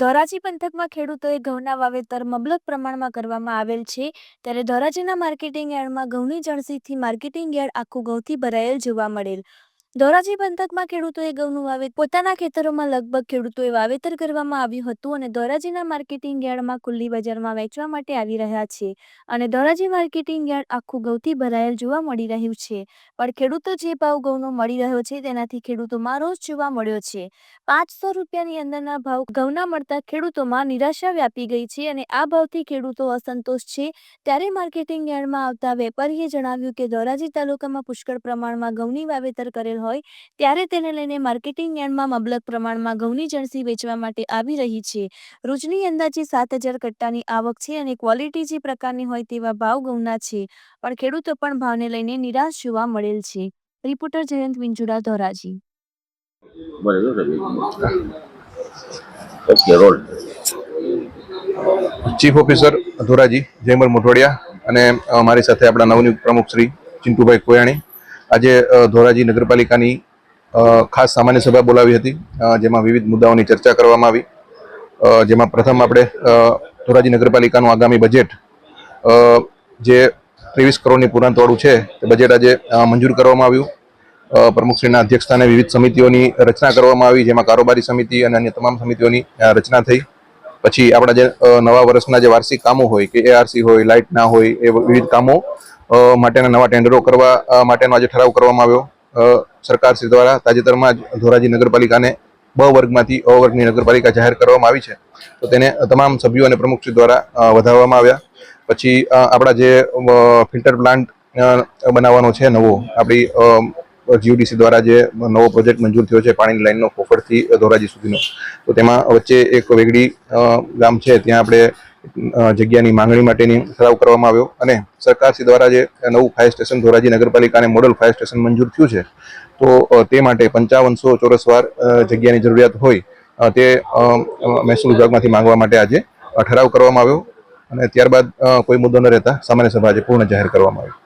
ધોરાજી પંથકમાં ખેડૂતોએ ઘઉંના વાવેતર મબલક પ્રમાણમાં કરવામાં આવેલ છે. ત્યારે ધોરાજીના માર્કેટિંગ યાર્ડમાં ઘઉંની જણસીથી માર્કેટિંગ યાર્ડ આખું ઘઉંથી ભરાયેલ જોવા મળેલ. ધોરાજી પંથકમાં ખેડૂતોએ ઘઉંનું વાવેતર, પોતાના ખેતરોમાં લગભગ ખેડૂતોએ વાવેતર કરવામાં આવ્યું હતું અને ધોરાજીના માર્કેટિંગ યાર્ડમાં ખુલ્લી બજારમાં વેચવા માટે આવી રહ્યા છે અને ધોરાજી માર્કેટિંગ યાર્ડ આખું ઘઉંથી ભરાયેલ જોવા મળી રહ્યું છે. પણ ખેડૂતો જે ભાવ ઘઉંનો મળી રહ્યો છે તેનાથી ખેડૂતોમાં રોષ જોવા મળ્યો છે. પાંચસો રૂપિયાની અંદરના ભાવ ઘઉંના મળતા ખેડૂતોમાં નિરાશા વ્યાપી ગઈ છે અને આ ભાવથી ખેડૂતો અસંતોષ છે. ત્યારે માર્કેટિંગ યાર્ડમાં આવતા વેપારીએ જણાવ્યું કે ધોરાજી તાલુકામાં પુષ્કળ પ્રમાણમાં ઘઉંની વાવેતર કરેલ હોય ત્યારે તેને લઈને માર્કેટિંગ યાર્ડમાં મબલક પ્રમાણમાં ઘઉંની જણસી વેચવા માટે આવી રહી છે. રોજની અંદાજે સાત હજાર કટ્ટાની આવક છે અને ક્વોલિટી જે પ્રકારની હોય તેવા ભાવ ઘઉંના છે પણ ખેડૂતો પણ ભાવને લઈને નિરાશ જોવા મળેલ છે. Reporter Jayant Vinjuda Dhoraji. Chief officer Dhoraji Jaymal Modhvadia અને મારી સાથે આપણા નવનિયુક્ત પ્રમુખ શ્રી ચિંટુભાઈ કોયાણી આજે ધોરાજી નગરપાલિકાની ખાસ સામાન્ય સભા બોલાવી હતી જેમાં વિવિધ મુદ્દાઓની ચર્ચા કરવામાં આવી. જેમાં પ્રથમ આપણે ધોરાજી નગરપાલિકાનું આગામી બજેટ જે ત્રેવીસ કરોડની પૂરાંતવાળું છે, તે બજેટ આજે મંજૂર કરવામાં આવ્યું. પ્રમુખશ્રીના અધ્યક્ષસ્થાને વિવિધ સમિતિઓની રચના કરવામાં આવી, જેમાં કારોબારી સમિતિ અને અન્ય તમામ સમિતિઓની રચના થઈ. પછી આપણા જે નવા વર્ષના જે વાર્ષિક કામો હોય, કે એઆરસી હોય લાઇટના હોય, એ વિવિધ કામો માટેના નવા ટેન્ડરો કરવા માટેનો આજે ઠરાવ કરવામાં આવ્યો. સરકાર સરકારશ્રી દ્વારા તાજેતરમાં જ ધોરાજી નગરપાલિકાને બ વર્ગમાંથી અ વર્ગની નગરપાલિકા જાહેર કરવામાં આવી છે. તો તેને તમામ સભ્યો અને પ્રમુખશ્રી દ્વારા વધારવામાં આવ્યા. પછી આપણા જે ફિલ્ટર પ્લાન્ટ બનાવવાનો છે નવો, આપણી જીયુડીસી દ્વારા જે નવો પ્રોજેક્ટ મંજૂર થયો છે પાણીની લાઈનનો ફોફડથી ધોરાજી સુધીનો. તો તેમાં વચ્ચે એક વેગડી ગામ છે, ત્યાં આપણે જગ્યાની માંગણી માટેની ઠરાવ કરવામાં આવ્યો અને સરકારશ્રી દ્વારા જે નવું ફાયર સ્ટેશન ધોરાજી નગરપાલિકાને મોડલ ફાયર સ્ટેશન મંજૂર થયું છે, તો તે માટે પંચાવનસો ચોરસવાર વાર જગ્યાની જરૂરિયાત હોય તે મહેસૂલ વિભાગમાંથી માંગવા માટે આજે ઠરાવ કરવામાં આવ્યો અને ત્યારબાદ કોઈ મુદ્દો ન રહેતા સામાન્ય સભા આજે પૂર્ણ જાહેર કરવામાં આવી.